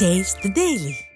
Taste the Daily.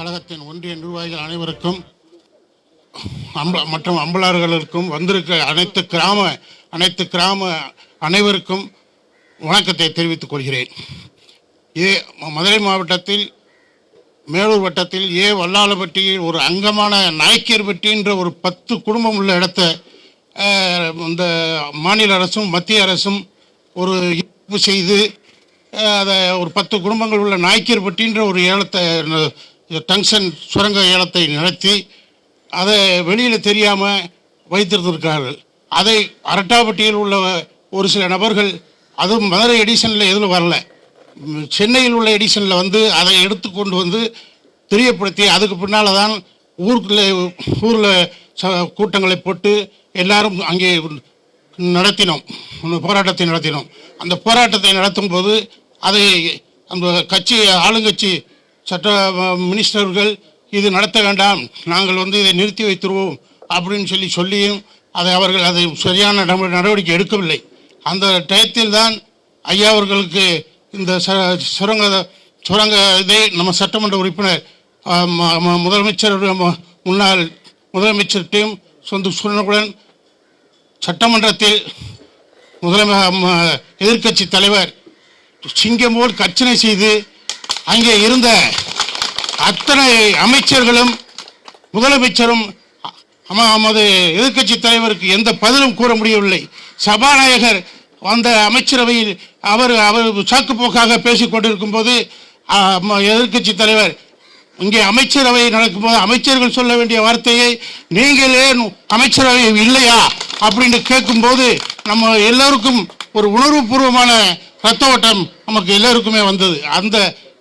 கழகத்தின் ஒன்றிய நிர்வாகிகள் அனைவருக்கும் அம்ப மற்றும் அம்பலார்களுக்கும் வந்திருக்க அனைத்து கிராம அனைத்து கிராம அனைவருக்கும் வணக்கத்தை தெரிவித்துக் கொள்கிறேன். ஏ மதுரை மாவட்டத்தில் மேலூர் வட்டத்தில் ஏ வல்லாளப்பட்டியில் ஒரு அங்கமான நாய்க்கியர்பட்டின்ற ஒரு பத்து குடும்பம் உள்ள இடத்த இந்த மாநில அரசும் மத்திய அரசும் ஒரு ஈர்ப்பு செய்து அதை ஒரு பத்து குடும்பங்கள் உள்ள நாய்க்கியர்பட்டின்ற ஒரு ஏலத்தை இந்த டங்ஷன் சுரங்க ஏலத்தை நடத்தி அதை வெளியில் தெரியாமல் வைத்திருந்திருக்கிறார்கள். அதை அரட்டாப்பட்டியில் உள்ள ஒரு சில நபர்கள் அதுவும் மதுரை எடிஷனில் எதில் வரல. சென்னையில் உள்ள எடிஷனில் வந்து அதை எடுத்து கொண்டு வந்து தெரியப்படுத்தி அதுக்கு பின்னால் தான் ஊருக்குள்ளே ஊரில் ச கூட்டங்களை போட்டு எல்லாரும் அங்கே நடத்தினோம். போராட்டத்தை நடத்தினோம். அந்த போராட்டத்தை நடத்தும் போது அதை அந்த கட்சி ஆளுங்கட்சி சட்ட மினிஸ்டர்கள் இது நடத்த வேண்டாம் நாங்கள் வந்து இதை நிறுத்தி வைத்துருவோம் அப்படின்னு சொல்லி சொல்லியும் அதை அவர்கள் அதை சரியான நட- நடவடிக்கை எடுக்கவில்லை. அந்த டயத்தில் தான் ஐயா அவர்களுக்கு இந்த ச- சுரங்க சுரங்க இதை நம்ம சட்டமன்ற உறுப்பினர் முதலமைச்சர் முன்னாள் முதலமைச்சர் டீம் சொந்த சுரனுடன் சட்டமன்றத்தில் முதலமை எதிர்கட்சி எதிர்க்கட்சி தலைவர் சிங்கம் போல் கர்ச்சனை செய்து அங்கே இருந்த அத்தனை அமைச்சர்களும் முதலமைச்சரும் நமது எதிர்க்கட்சி தலைவருக்கு எந்த பதிலும் கூற முடியவில்லை. சபாநாயகர் அந்த அமைச்சரவையில் அவர் அவர் சாக்குப்போக்காக பேசிக் கொண்டிருக்கும் போது எதிர்க்கட்சி தலைவர் இங்கே அமைச்சரவை நடக்கும்போது அமைச்சர்கள் சொல்ல வேண்டிய வார்த்தையை நீங்கள் ஏன் அமைச்சரவை இல்லையா? அப்படின்னு கேட்கும்போது நம்ம எல்லோருக்கும் ஒரு உணர்வுபூர்வமான ரத்த ஓட்டம் நமக்கு எல்லோருக்குமே வந்தது. அந்த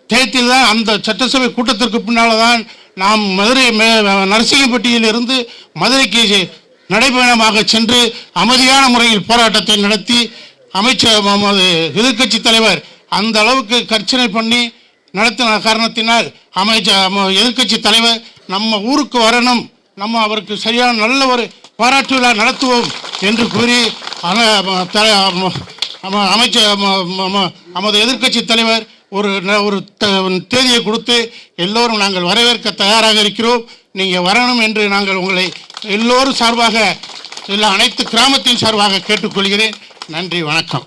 டயத்தில் தான் அந்த சட்டசபை கூட்டத்திற்கு பின்னால் தான் நாம் மதுரை மே- நரசிங்கப்பட்டியில் இருந்து மதுரைக்கு நடைபயணமாக சென்று அமைதியான முறையில் போராட்டத்தை நடத்தி அமைச்சர் எதிர்கட்சி எதிர்க்கட்சி தலைவர் அந்த அளவுக்கு கர்ச்சனை பண்ணி நடத்தின காரணத்தினால் அமைச்சர் எதிர்க்கட்சி தலைவர் நம்ம ஊருக்கு வரணும் நம்ம அவருக்கு சரியான நல்ல ஒரு பாராட்டு விழா நடத்துவோம் என்று கூறி அமைச்சர் நமது எதிர்க்கட்சி தலைவர் ஒரு ந- ஒரு த- தேதியை கொடுத்து எல்லோரும் நாங்கள் வரவேற்க தயாராக இருக்கிறோம். நீங்கள் வரணும் என்று நாங்கள் உங்களை எல்லோரும் சார்பாக எல்லா அனைத்து கிராமத்தின் சார்பாக கேட்டுக்கொள்கிறேன். நன்றி வணக்கம்.